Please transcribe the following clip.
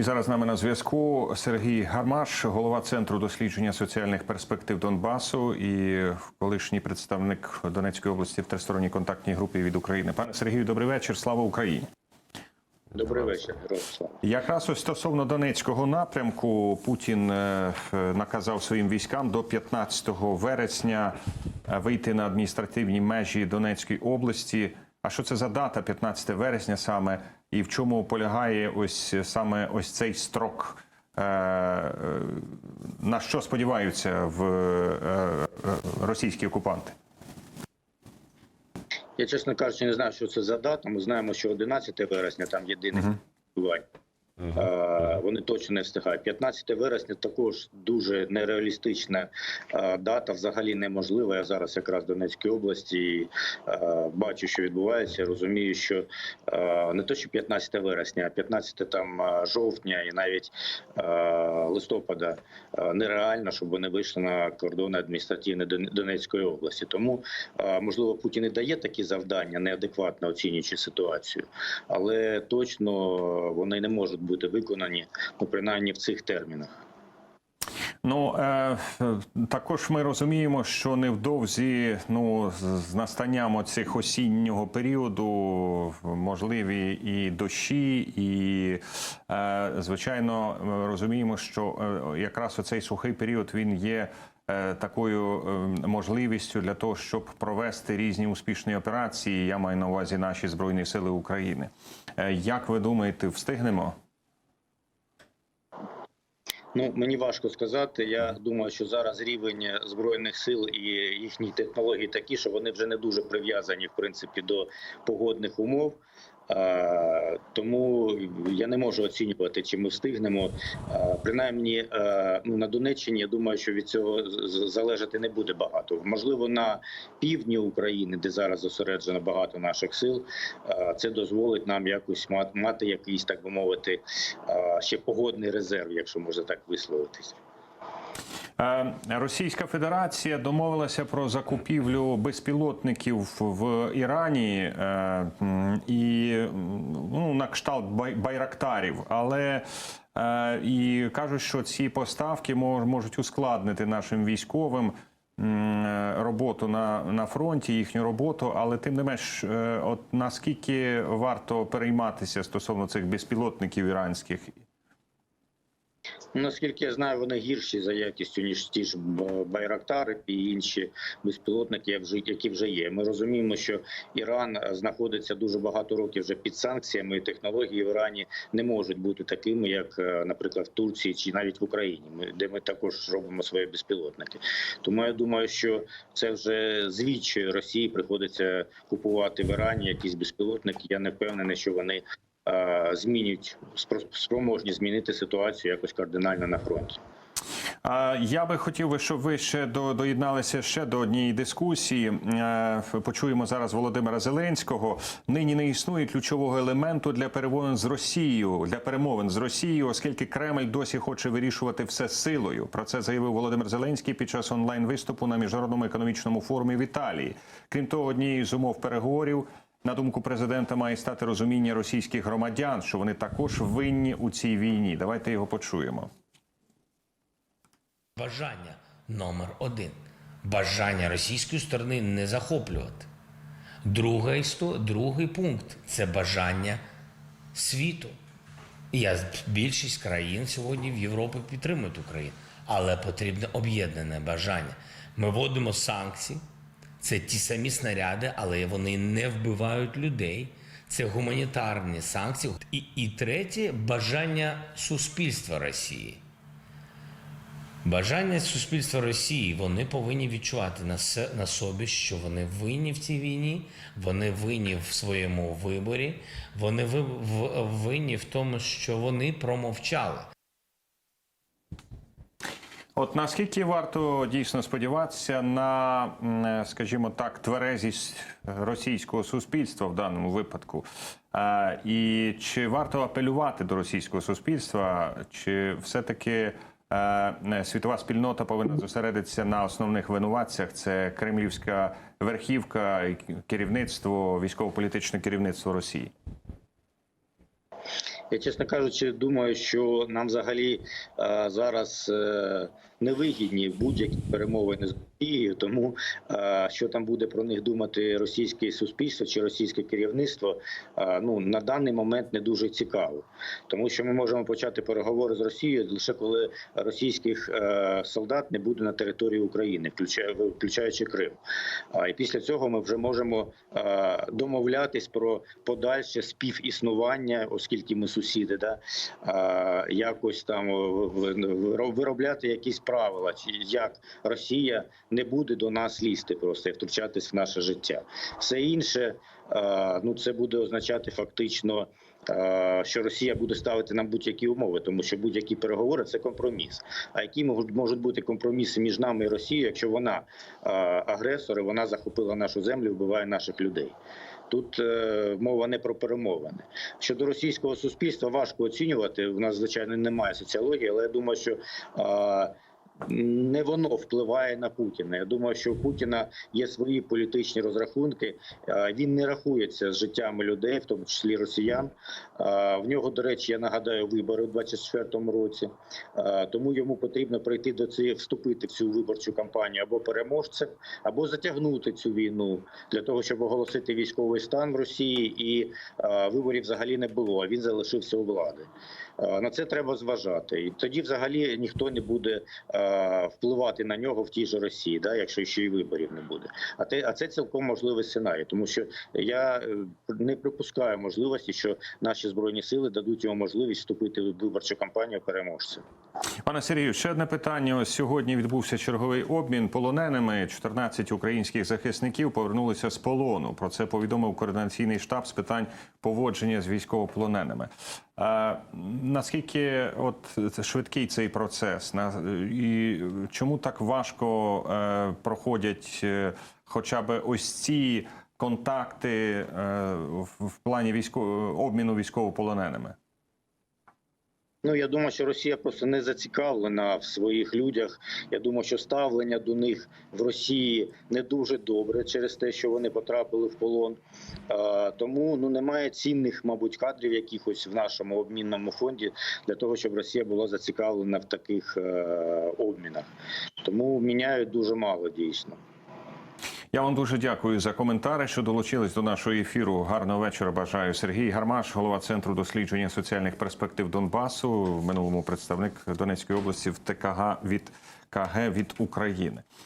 І зараз з нами на зв'язку Сергій Гармаш, голова центру дослідження соціальних перспектив Донбасу і колишній представник Донецької області в тристоронній контактній групі від України. Пане Сергію, добрий вечір. Слава Україні. Добрий вечір, слава. Якраз ось стосовно Донецького напрямку Путін е, наказав своїм військам до 15 вересня е, вийти на адміністративні межі Донецької області. А що це за дата, 15 вересня саме, і в чому полягає ось саме ось цей строк? Е, е, На що сподіваються в е, е, російські окупанти? Я, чесно кажучи, не знаю, що це за дата. Ми знаємо, що 11 вересня там єдине голосування. Е, Вони точно не встигають. 15 вересня також дуже нереалістична е, дата, взагалі неможлива. Я зараз якраз в Донецькій області і, е, бачу, що відбувається. Розумію, що не то, що 15 вересня, а 15 там жовтня і навіть листопада нереально, щоб вони вийшли на кордони адміністративні Донецької області. Тому можливо Путін і дає такі завдання, неадекватно оцінюючи ситуацію, але точно вони не можуть бути виконані, ну принаймні в цих термінах. Ну е, також ми розуміємо, що невдовзі, ну з- настанням цих осіннього періоду можливі і дощі, і е, звичайно розуміємо, що е, якраз оцей сухий період він є. е, Такою е, можливістю для того, щоб провести різні успішні операції, я маю на увазі наші збройні сили України. Е, Як ви думаєте, встигнемо? Ну мені важко сказати. Я думаю, що зараз рівень збройних сил і їхні технології такі, що вони вже не дуже прив'язані в принципі до погодних умов. Е, Тому я не можу оцінювати, чи ми встигнемо. Е, Принаймні е, ну, на Донеччині я думаю, що від цього залежати не буде багато. Можливо, на півдні України, де зараз зосереджено багато наших сил, це дозволить нам якось мати, якийсь, так би мовити, ще погодний резерв, якщо можна так висловитись. Е, Російська Федерація домовилася про закупівлю безпілотників в Ірані е, і ну, на кшталт бай- байрактарів, але е, і кажуть, що ці поставки мож- можуть ускладнити нашим військовим. Роботу на, на фронті, їхню роботу, але тим не менш, от наскільки варто перейматися стосовно цих безпілотників іранських? Наскільки я знаю, вони гірші за якістю ніж ті ж байрактари і інші безпілотники, які вже є. Ми розуміємо, що Іран е, знаходиться дуже багато років вже під санкціями. і Технології в Ірані не можуть бути такими, як, е, наприклад, в Турції чи навіть в Україні, де ми також робимо свої безпілотники. Тому я думаю, що це вже звідчі Росії приходиться купувати в Ірані якісь безпілотники. Я не впевнений, що вони. Е, Змінюють спроможні змінити ситуацію якось кардинально на фронті. Я би хотів щоб ви ще до- доєдналися ще до однієї дискусії. Е, Почуємо зараз Володимира Зеленського. Нині не існує ключового елементу для перемовин з Росією для перемовин з Росією, оскільки Кремль досі хоче вирішувати все силою. Про це заявив Володимир Зеленський під час онлайн виступу на міжнародному економічному форумі в Італії. Крім того, однією з умов переговорів. На думку президента, має стати розуміння російських громадян, що вони також винні у цій війні. Давайте його почуємо. Бажання номер один. Бажання російської сторони не захоплювати. Друга істо- другий пункт це бажання світу. Я більшість країн сьогодні в Європі підтримують Україну, але потрібне об'єднане бажання. Ми вводимо санкції, це ті самі снаряди, але вони не вбивають людей. Це гуманітарні санкції. І, і третє бажання суспільства Росії. Бажання суспільства Росії вони повинні відчувати на, на собі, що вони винні в цій війні, вони винні в своєму виборі, вони винні в тому, що вони промовчали. От наскільки варто дійсно сподіватися на, скажімо так, тверезість російського суспільства в даному випадку? І чи варто апелювати до російського суспільства, чи все-таки е, світова спільнота повинна зосередитися на основних винуватцях? Це кремлівська верхівка, керівництво, військово-політичне керівництво Росії? Я, чесно кажучи, думаю, що нам взагалі е, зараз е, невигідні будь-які перемовини з Росією, тому е, що там буде про них думати російське суспільство чи російське керівництво, е, ну на даний момент не дуже цікаво, тому що ми можемо почати переговори з Росією лише коли російських е, солдат не буде на території України, включаючи Крим. І після цього ми вже можемо домовлятись про подальше співіснування, оскільки ми сусіди, да якось там виробляти якісь правила, чи як Росія не буде до нас лізти просто і втручатись в наше життя. Все інше, е, ну це буде означати фактично. е, Що Росія буде ставити нам будь-які умови, тому що будь-які переговори це компроміс. А які можуть бути компроміси між нами і Росією, якщо вона е, агресор, і вона захопила нашу землю, вбиває наших людей? Тут мова не про перемовини. Щодо російського суспільства важко оцінювати. У нас звичайно немає соціології, але я думаю, що не воно впливає на Путіна. Я думаю, що у Путіна є свої політичні розрахунки. Він не рахується з життями людей, в тому числі росіян. В нього, до речі, я нагадаю, вибори у 24-му році. Тому йому потрібно прийти до цієї вступити в цю виборчу кампанію або переможцем, або затягнути цю війну для того, щоб оголосити військовий стан в Росії, і виборів взагалі не було. А він залишився у влади. На це треба зважати, і тоді взагалі ніхто не буде впливати на нього в тій же Росії, да, якщо ще й виборів не буде. А те, а це цілком можливий сценарій, тому що я е, не припускаю можливості, що наші збройні сили дадуть йому можливість вступити в виборчу кампанію переможця. Пане Сергію, ще одне питання. Ось сьогодні відбувся черговий обмін полоненими. 14 українських захисників повернулися з полону. Про це повідомив координаційний штаб з питань поводження з військовополоненими. Наскільки от швидкий цей процес? І чому так важко е, проходять е, хоча б ось ці контакти е, в плані військового обміну військовополоненими? Ну я думаю, що Росія просто не зацікавлена в своїх людях. Я думаю, що ставлення до них в Росії не дуже добре через те, що вони потрапили в полон. Тому ну немає цінних, мабуть, кадрів якихось в нашому обмінному фонді для того, щоб Росія була зацікавлена в таких е, обмінах. Тому міняють дуже мало дійсно. Я вам дуже дякую за коментари, що долучились до нашого ефіру. Гарного вечора. Бажаю Сергій Гармаш, голова центру дослідження соціальних перспектив Донбасу, в минулому представник Донецької області в ТКГ від КГ від України.